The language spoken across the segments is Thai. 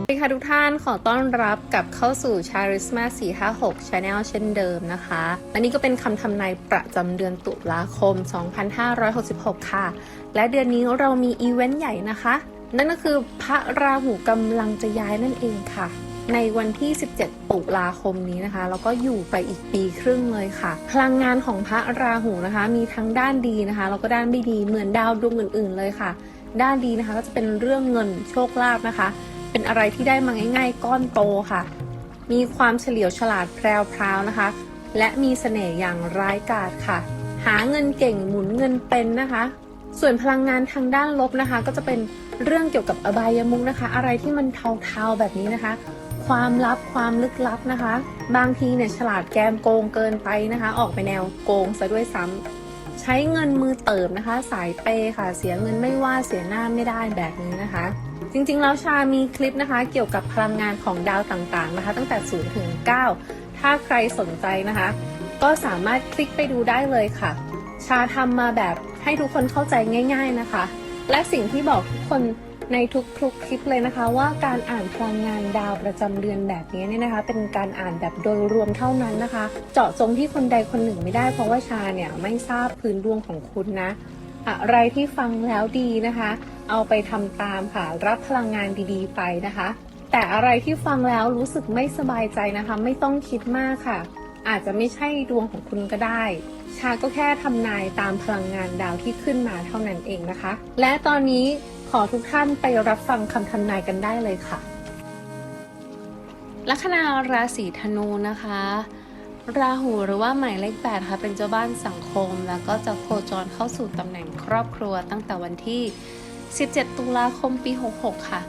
สวัสดีค่ะทุกท่านขอต้อนรับกับเข้าสู่ Charisma 456 Channel เช่นเดิมนะคะ อันนี้ก็เป็นคำทำนายประจำเดือนตุลาคม 2566 ค่ะ และเดือนนี้เรามีอีเวนต์ใหญ่นะคะ นั่นก็คือพระราหูกำลังจะย้ายนั่นเองค่ะ ในวันที่ 17 ตุลาคมนี้นะคะ แล้วก็อยู่ไปอีกปีครึ่งเลยค่ะ พลังงานของพระราหูนะคะ มีทั้งด้านดีนะคะ แล้วก็ด้านไม่ดีเหมือนดาวดวงอื่น ๆ เลยค่ะ ด้านดีนะคะก็จะเป็นเรื่องเงินโชคลาภนะคะ เป็นอะไรที่ได้มาง่าย ๆ ก้อนโตค่ะ มีความเฉลียวฉลาดแพรวๆนะคะ และมีเสน่ห์อย่างร้ายกาจค่ะ หาเงินเก่งหมุนเงินเป็นนะคะส่วนพลังงานทางด้านลบนะคะ ก็จะเป็นเรื่องเกี่ยวกับอบายมุกนะคะ อะไรที่มันเทาๆแบบนี้นะคะ ความลับความลึกลับนะคะ บางทีเนี่ยฉลาดแกมโกงเกินไปนะคะ ออกไปแนวโกงซะด้วยซ้ำใช้เงินมือเติบนะคะ สายเปยค่ะ เสียเงินไม่ว่าเสียหน้าไม่ได้แบบนี้นะคะ จริงๆแล้วชามีคลิปนะคะ เกี่ยวกับพลังงานของดาวต่างๆนะคะ ตั้งแต่0ถึง9ถ้าใครสนใจนะคะ ก็สามารถคลิกไปดูได้เลยค่ะ ชาทำมาแบบให้ทุกคนเข้าใจง่าย ๆนะคะ และสิ่งที่บอกทุกคน ในทุกๆคลิปเลยนะคะ ว่าการอ่านพลังงานดาวประจำเดือนแบบนี้เนี่ยนะคะ เป็นการอ่านแบบโดยรวมเท่านั้นนะคะ เจาะจงที่คนใดคนหนึ่งไม่ได้ เพราะว่าชาเนี่ยไม่ทราบพื้นดวงของคุณนะ อะไรที่ฟังแล้วดีนะคะ เอาไปทำตามค่ะรับพลังงานดีๆ ไปนะคะ แต่อะไรที่ฟังแล้วรู้สึกไม่สบายใจนะคะ ไม่ต้องคิดมากค่ะ อาจจะไม่ใช่ดวงของคุณก็ได้ชาก็แค่ทำนายตามพลังงานดาวที่ขึ้นมาเท่านั้นเองนะคะ และตอนนี้ อทุกท่านไปรับฟังคำทำนายกันได้เลยค่ะ ลัคนาราศีธนูนะคะ ราหูหรือว่าหมายเลข8ค่ะเป็นเจ้าบ้านสังคม แล้วก็จะโคจรเข้าสู่ตำแหน่งครอบครัวตั้งแต่วันที่ 17 ตุลาคมปี 66 ค่ะ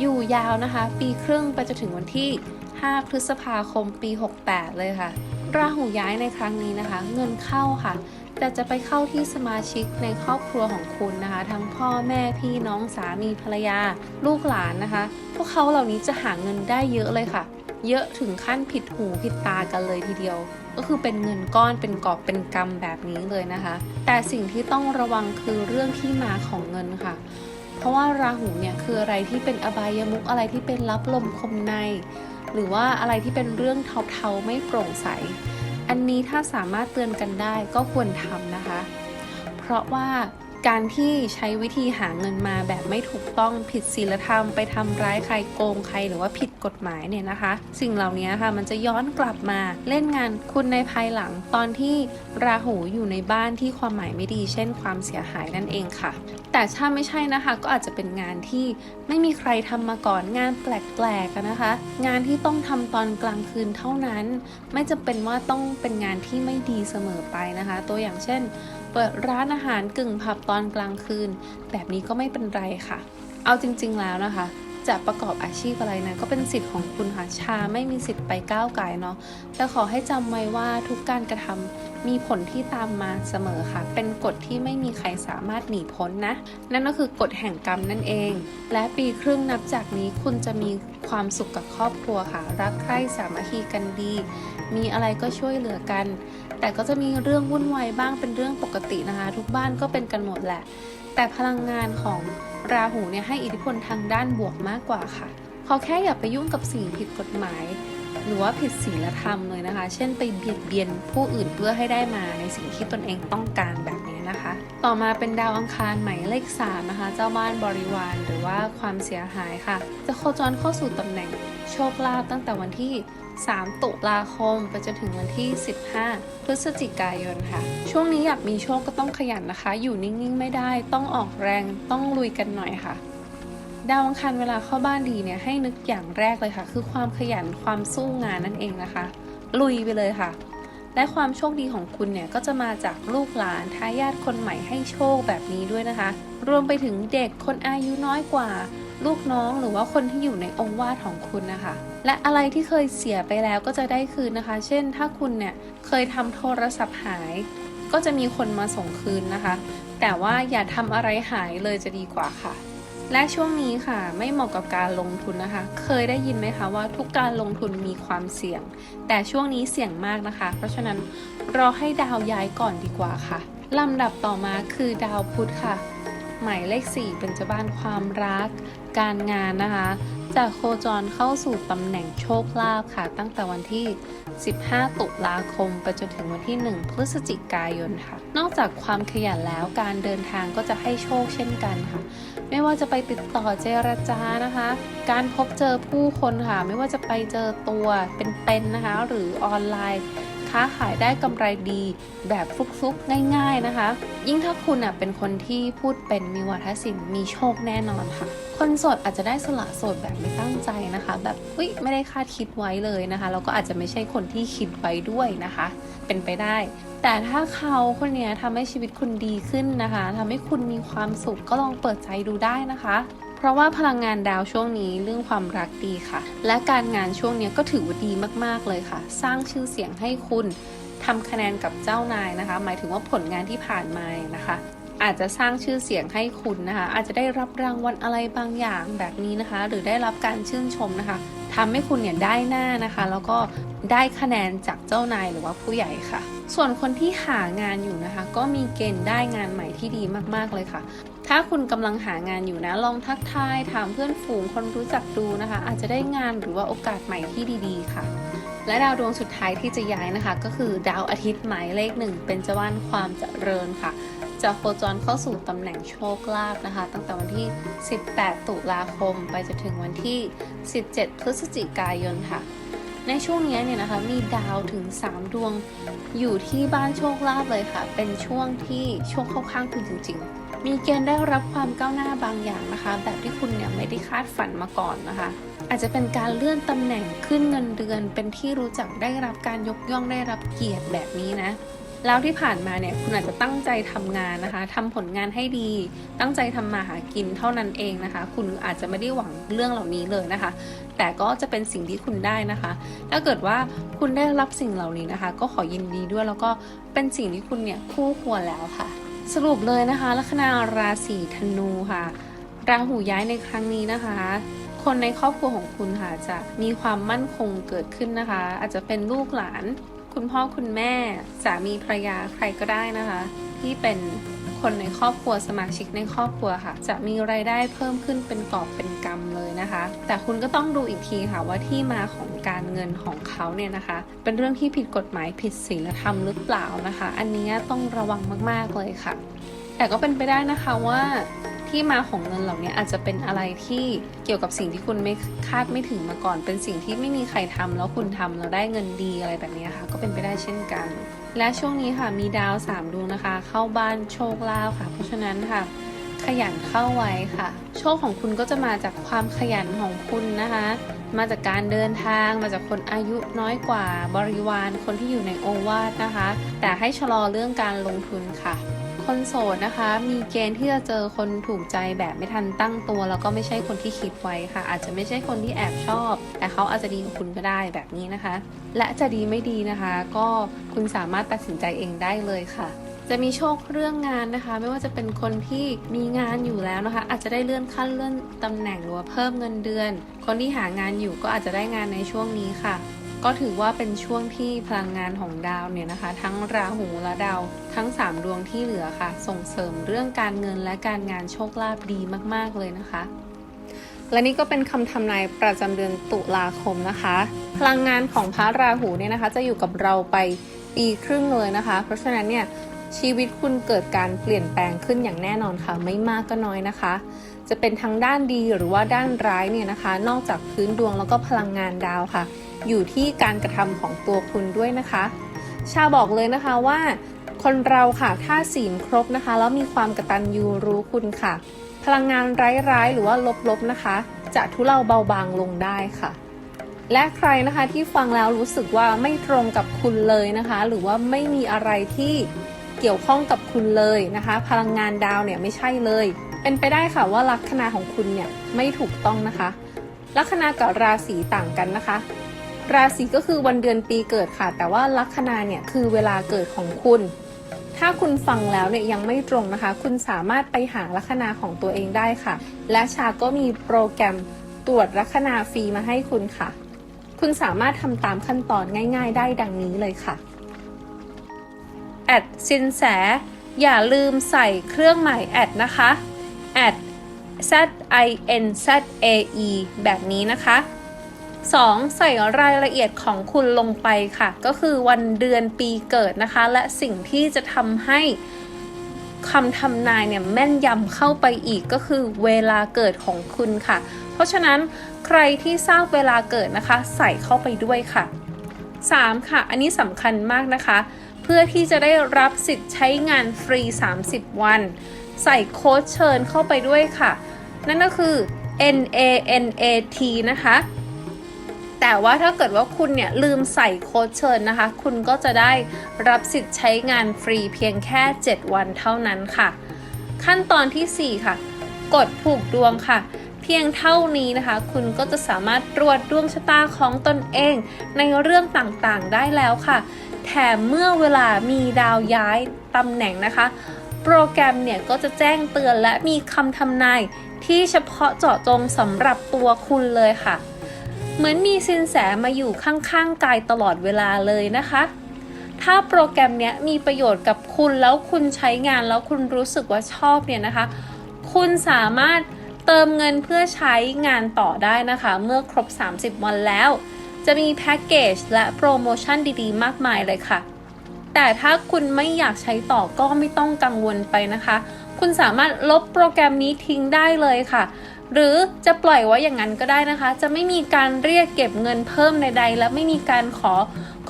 อยู่ยาวนะคะ ปีครึ่งไปจนถึงวันที่ 5 พฤษภาคมปี 68 เลยค่ะ ราหูย้ายในครั้งนี้นะคะ เงินเข้าค่ะ แต่จะไปเข้าที่สมาชิกในครอบครัวของคุณนะคะ ทั้งพ่อแม่พี่น้องสามีภรรยา ลูกหลานนะคะ พวกเขาเหล่านี้จะหาเงินได้เยอะเลยค่ะ เยอะถึงขั้นผิดหูผิดตากันเลยทีเดียว ก็คือเป็นเงินก้อนเป็นกอบเป็นกำแบบนี้เลยนะคะ แต่สิ่งที่ต้องระวังคือเรื่องที่มาของเงินค่ะเพราะว่าราหูเนี่ยคืออะไรที่เป็นอบายมุกอะไรที่เป็นรับลมคมใน หรือว่าอะไรที่เป็นเรื่องเทาๆไม่โปร่งใส อันนี้ถ้าสามารถเตือนกันได้ก็ควรทำนะคะ เพราะว่า การที่ใช้วิธีหาเงินมาแบบไม่ถูกต้องผิดศีลธรรมไปทำร้ายใครโกงใครหรือว่าผิดกฎหมายเนี่ยนะคะ สิ่งเหล่านี้ค่ะมันจะย้อนกลับมาเล่นงานคุณในภายหลังตอนที่ราหูอยู่ในบ้านที่ความหมายไม่ดี เช่น ความเสียหายนั่นเองค่ะ แต่ถ้าไม่ใช่นะคะ ก็อาจจะเป็นงานที่ไม่มีใครทำมาก่อนงานแปลกๆนะคะ งานที่ต้องทำตอนกลางคืนเท่านั้น ไม่จำเป็นว่าต้องเป็นงานที่ไม่ดีเสมอไปนะคะ ตัวอย่างเช่น เปิดร้านอาหารกึ่งผับตอนกลางคืน แบบนี้ก็ไม่เป็นไรค่ะ เอาจริง ๆแล้วนะคะ จะประกอบอาชีพอะไรนะก็เป็นสิทธิ์ของคุณค่ะชาไม่มีสิทธิ์ไปก้าวไก่เนาะแต่ขอให้จำไว้ว่าทุกการกระทำมีผลที่ตามมาเสมอค่ะ เป็นกฎที่ไม่มีใครสามารถหนีพ้นนะ นั่นก็คือกฎแห่งกรรมนั่นเอง และปีครึ่งนับจากนี้คุณจะมีความสุขกับครอบครัวค่ะ รักใคร่สามัคคีกันดี มีอะไรก็ช่วยเหลือกัน แต่ก็จะมีเรื่องวุ่นวายบ้างเป็นเรื่องปกตินะคะ ทุกบ้านก็เป็นกันหมดแหละ แต่พลังงานของ ราหูเนี่ยให้อิทธิพลทางด้านบวกมากกว่าค่ะขาแค่อย่าไปยุ่งกับสิ่งผิดกฎหมาย หรือว่าผิดศีลธรรมเลยนะคะ เช่นไปเบียดเบียนผู้อื่นเพื่อให้ได้มาในสิ่งที่ตนเองต้องการแบบนี้นะคะ ต่อมาเป็นดาวอังคารหมายเลขสามนะคะ เจ้าบ้านบริวารหรือว่าความเสียหายค่ะ จะโคจรเข้าสู่ตำแหน่งโชคลาภตั้งแต่วันที่ 3 ตุลาคม ไปจนถึงวันที่ 15 พฤศจิกายนค่ะ ช่วงนี้อยากมีโชคก็ต้องขยันนะคะ อยู่นิ่งๆไม่ได้ ต้องออกแรง ต้องลุยกันหน่อยค่ะ ดาวอังคารเวลาเข้าบ้านดีเนี่ยให้นึกอย่างแรกเลยค่ะ คือความขยันความสู้งานนั่นเองนะคะ ลุยไปเลยค่ะ และความโชคดีของคุณเนี่ยก็จะมาจากลูกหลานทายาทคนใหม่ให้โชคแบบนี้ด้วยนะคะ รวมไปถึงเด็กคนอายุน้อยกว่า ลูกน้องหรือว่าคนที่อยู่ในองค์วาดของคุณนะคะ และอะไรที่เคยเสียไปแล้วก็จะได้คืนนะคะ เช่น ถ้าคุณเนี่ยเคยทำโทรศัพท์หาย ก็จะมีคนมาส่งคืนนะคะ แต่ว่าอย่าทำอะไรหายเลยจะดีกว่าค่ะและช่วงนี้ค่ะไม่เหมาะกับการลงทุนนะคะ เคยได้ยินไหมคะว่าทุกการลงทุนมีความเสี่ยง แต่ช่วงนี้เสี่ยงมากนะคะ เพราะฉะนั้นรอให้ดาวย้ายก่อนดีกว่าค่ะลำดับต่อมาคือดาวพุธค่ะ หมายเลข 4 เป็นเจ้าบ้านความรัก การงานนะคะจากโคจรเข้าสู่ตำแหน่งโชคลาภค่ะ ตั้งแต่วันที่ 15 ตุลาคม ไปจนถึงวันที่ 1 พฤศจิกายนค่ะ นอกจากความขยันแล้วการเดินทางก็จะให้โชคเช่นกันค่ะ ไม่ว่าจะไปติดต่อเจรจานะคะ การพบเจอผู้คนค่ะ ไม่ว่าจะไปเจอตัวเป็นๆนะคะ หรือออนไลน์ ค้าขายได้กำไรดีแบบฟุกๆง่าย ๆนะคะ ยิ่งถ้าคุณเป็นคนที่พูดเป็นมีวาทศิลป์มีโชคแน่นอนค่ะคนโสดอาจจะได้สละโสดแบบไม่ตั้งใจนะคะ แบบเฮ้ยไม่ได้คาดคิดไว้เลยนะคะแล้วก็อาจจะไม่ใช่คนที่คิดไว้ด้วยนะคะ เป็นไปได้ แต่ถ้าเขาคนนี้ทำให้ชีวิตคุณดีขึ้นนะคะทำให้คุณมีความสุขก็ลองเปิดใจดูได้นะคะ เพราะว่าพลังงานดาวช่วงนี้เรื่องความรักดีค่ะ และการงานช่วงนี้ก็ถือว่าดีมากๆเลยค่ะ สร้างชื่อเสียงให้คุณทำคะแนนกับเจ้านายนะคะ หมายถึงว่าผลงานที่ผ่านมานะคะ อาจจะสร้างชื่อเสียงให้คุณนะคะ อาจจะได้รับรางวัลอะไรบางอย่างแบบนี้นะคะ หรือได้รับการชื่นชมนะคะ ทำให้คุณเนี่ยได้หน้านะคะ แล้วก็ได้คะแนนจากเจ้านายหรือว่าผู้ใหญ่ค่ะ ส่วนคนที่หางานอยู่นะคะ ก็มีเกณฑ์ได้งานใหม่ที่ดีมากๆเลยค่ะ ถ้าคุณกำลังหางานอยู่นะ ลองทักทายถามเพื่อนฝูงคนรู้จักดูนะคะ อาจจะได้งานหรือว่าโอกาสใหม่ที่ดี ๆ ค่ะและดาวดวงสุดท้ายที่จะย้ายนะคะ ก็คือดาวอาทิตย์หมายเลขหนึ่งเป็นเจ้าบ้านความเจริญค่ะ จะโคจรเข้าสู่ตำแหน่งโชคลาภนะคะ ตั้งแต่วันที่ 18 ตุลาคม ไปจนถึงวันที่ 17 พฤศจิกายนค่ะ ในช่วงนี้เนี่ยนะคะมีดาวถึง 3 ดวงอยู่ที่บ้านโชคลาภเลยค่ะ เป็นช่วงที่โชคเข้าข้างคุณจริง ๆ มีเกณฑ์ได้รับความก้าวหน้าบางอย่างนะคะ แบบที่คุณเนี่ยไม่ได้คาดฝันมาก่อนนะคะอาจจะเป็นการเลื่อนตำแหน่งขึ้นเงินเดือน เป็นที่รู้จักได้รับการยกย่องได้รับเกียรติแบบนี้นะ แล้วที่ผ่านมาเนี่ยคุณอาจจะตั้งใจทำงานนะคะทำผลงานให้ดี ตั้งใจทำมาหากินเท่านั้นเองนะคะ คุณอาจจะไม่ได้หวังเรื่องเหล่านี้เลยนะคะ แต่ก็จะเป็นสิ่งที่คุณได้นะคะ ถ้าเกิดว่าคุณได้รับสิ่งเหล่านี้นะคะ ก็ขอยินดีด้วยแล้วก็เป็นสิ่งที่คุณเนี่ยคู่ควรแล้วค่ะ สรุปเลยนะคะลัคนาราศีธนูค่ะราหูย้ายในครั้งนี้นะคะคนในครอบครัวของคุณค่ะจะมีความมั่นคงเกิดขึ้นนะคะ อาจจะเป็นลูกหลาน คุณพ่อคุณแม่สามีภรรยาใครก็ได้นะคะ ที่เป็นคนในครอบครัวสมาชิกในครอบครัวค่ะ จะมีรายได้เพิ่มขึ้นเป็นกอบเป็นกำเลยนะคะ แต่คุณก็ต้องดูอีกทีค่ะว่าที่มาของการเงินของเขาเนี่ยนะคะ เป็นเรื่องที่ผิดกฎหมายผิดศีลธรรมหรือเปล่านะคะ อันนี้ต้องระวังมากๆเลยค่ะ แต่ก็เป็นไปได้นะคะว่า ที่มาของเงินเหล่านี้อาจจะเป็นอะไรที่เกี่ยวกับสิ่งที่คุณไม่คาดไม่ถึงมาก่อน เป็นสิ่งที่ไม่มีใครทำแล้วคุณทำแล้วได้เงินดีอะไรแบบนี้ค่ะ ก็เป็นไปได้เช่นกัน และช่วงนี้ค่ะมีดาวสามดวงนะคะ เข้าบ้านโชคลาภค่ะ เพราะฉะนั้นค่ะ ขยันเข้าไว้ค่ะ โชคของคุณก็จะมาจากความขยันของคุณนะคะ มาจากการเดินทางมาจากคนอายุน้อยกว่าบริวารคนที่อยู่ในโอวาทนะคะ แต่ให้ชะลอเรื่องการลงทุนค่ะ คนโสดนะคะ มีเกณฑ์ที่จะเจอคนถูกใจแบบไม่ทันตั้งตัว แล้วก็ไม่ใช่คนที่คิดไว้ค่ะ อาจจะไม่ใช่คนที่แอบชอบ แต่เขาอาจจะดีกับคุณก็ได้แบบนี้นะคะ และจะดีไม่ดีนะคะ ก็คุณสามารถตัดสินใจเองได้เลยค่ะจะมีโชคเรื่องงานนะคะ ไม่ว่าจะเป็นคนที่มีงานอยู่แล้วนะคะ อาจจะได้เลื่อนขั้นเลื่อนตำแหน่งหรือว่าเพิ่มเงินเดือน คนที่หางานอยู่ก็อาจจะได้งานในช่วงนี้ค่ะ ก็ถือว่าเป็นช่วงที่พลังงานของดาวเนี่ยนะคะ ทั้งราหูและดาวทั้ง 3 ดวงที่เหลือค่ะ ส่งเสริมเรื่องการเงินและการงานโชคลาภดีมากๆเลยนะคะและนี่ก็เป็นคำทำนายประจำเดือนตุลาคมนะคะ พลังงานของพระราหูเนี่ยนะคะ จะอยู่กับเราไปปีครึ่งเลยนะคะ เพราะฉะนั้นเนี่ยชีวิตคุณเกิดการเปลี่ยนแปลงขึ้นอย่างแน่นอนค่ะ ไม่มากก็น้อยนะคะ จะเป็นทั้งด้านดีหรือว่าด้านร้ายเนี่ยนะคะ นอกจากพื้นดวงแล้วก็พลังงานดาวค่ะ อยู่ที่การกระทำของตัวคุณด้วยนะคะ ชาบอกเลยนะคะว่า คนเราค่ะถ้าศีลครบนะคะ แล้วมีความกระตัญญูรู้คุณค่ะ พลังงานร้ายๆ หรือว่าลบๆนะคะ จะทุเลาเบาบางลงได้ค่ะ และใครนะคะที่ฟังแล้วรู้สึกว่าไม่ตรงกับคุณเลยนะคะ หรือว่าไม่มีอะไรที่เกี่ยวข้องกับคุณเลยนะคะ พลังงานดาวเนี่ยไม่ใช่เลย เป็นไปได้ค่ะว่าลัคนาของคุณเนี่ยไม่ถูกต้องนะคะลัคนากับราศีต่างกันนะคะ ราศีก็คือวันเดือนปีเกิดค่ะ แต่ว่าลัคนาเนี่ยคือเวลาเกิดของคุณ ถ้าคุณฟังแล้วเนี่ยยังไม่ตรงนะคะ คุณสามารถไปหาลัคนาของตัวเองได้ค่ะ และชาก็มีโปรแกรมตรวจลัคนาฟรีมาให้คุณค่ะ คุณสามารถทำตามขั้นตอนง่าย ๆ ได้ดังนี้เลยค่ะแอดสินแสอย่าลืมใส่เครื่องหมายแอดนะคะแอด z I N Z A E แบบนี้นะคะ 2. ใส่รายละเอียดของคุณลงไปค่ะ ก็คือวันเดือนปีเกิดนะคะ และสิ่งที่จะทำให้คำทำนายเนี่ยแม่นยำเข้าไปอีกก็คือเวลาเกิดของคุณค่ะ เพราะฉะนั้นใครที่ทราบเวลาเกิดนะคะ ใส่เข้าไปด้วยค่ะ 3. ค่ะ อันนี้สำคัญมากนะคะ เพื่อที่จะได้รับสิทธิ์ใช้งานฟรี 30 วัน ใส่โค้ดเชิญเข้าไปด้วยค่ะ นั่นก็คือ N A N A T นะคะ แต่ว่าถ้าเกิดว่าคุณเนี่ยลืมใส่โค้ดเชิญนะคะ คุณก็จะได้รับสิทธิ์ใช้งานฟรีเพียงแค่ 7 วันเท่านั้นค่ะ ขั้นตอนที่ 4 ค่ะ กดผูกดวงค่ะ เพียงเท่านี้นะคะ คุณก็จะสามารถตรวจดวงชะตาของตนเอง ในเรื่องต่างๆได้แล้วค่ะ แถมเมื่อเวลามีดาวย้ายตำแหน่งนะคะ โปรแกรมเนี่ยก็จะแจ้งเตือนและมีคำทำนายที่เฉพาะเจาะจงสำหรับตัวคุณเลยค่ะ เหมือนมีสินแสมาอยู่ข้างๆกายตลอดเวลาเลยนะคะ ถ้าโปรแกรมเนี้ยมีประโยชน์กับคุณแล้วคุณใช้งานแล้วคุณรู้สึกว่าชอบเนี่ยนะคะ คุณสามารถเติมเงินเพื่อใช้งานต่อได้นะคะ เมื่อครบ 30 วันแล้ว จะมีแพ็กเกจและโปรโมชั่นดีๆ มากมายเลยค่ะ แต่ถ้าคุณไม่อยากใช้ต่อก็ไม่ต้องกังวลไปนะคะ คุณสามารถลบโปรแกรมนี้ทิ้งได้เลยค่ะ หรือจะปล่อยไว้อย่างนั้นก็ได้นะคะ จะไม่มีการเรียกเก็บเงินเพิ่มใดๆ และไม่มีการขอ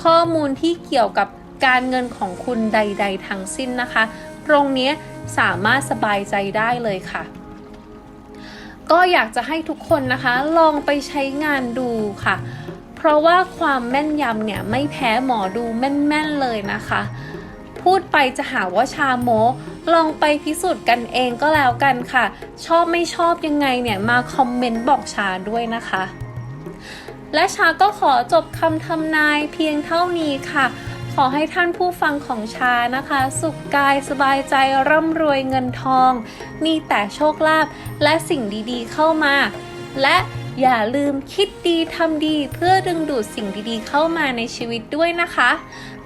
ข้อมูลที่เกี่ยวกับการเงินของคุณใด ๆ ทั้งสิ้นนะคะ ตรงนี้สามารถสบายใจได้เลยค่ะ ก็อยากจะให้ทุกคนนะคะ ลองไปใช้งานดูค่ะ เพราะว่าความแม่นยำเนี่ยไม่แพ้หมอดูแม่นๆเลยนะคะ พูดไปจะหาว่าชาโม ลองไปพิสูจน์กันเองก็แล้วกันค่ะ ชอบไม่ชอบยังไงเนี่ยมาคอมเมนต์บอกชาด้วยนะคะ และชาก็ขอจบคำทำนายเพียงเท่านี้ค่ะ ขอให้ท่านผู้ฟังของชานะคะ สุขกายสบายใจร่ำรวยเงินทอง มีแต่โชคลาภและสิ่งดีๆเข้ามา และอย่าลืมคิดดีทำดีเพื่อดึงดูดสิ่งดีๆเข้ามาในชีวิตด้วยนะคะ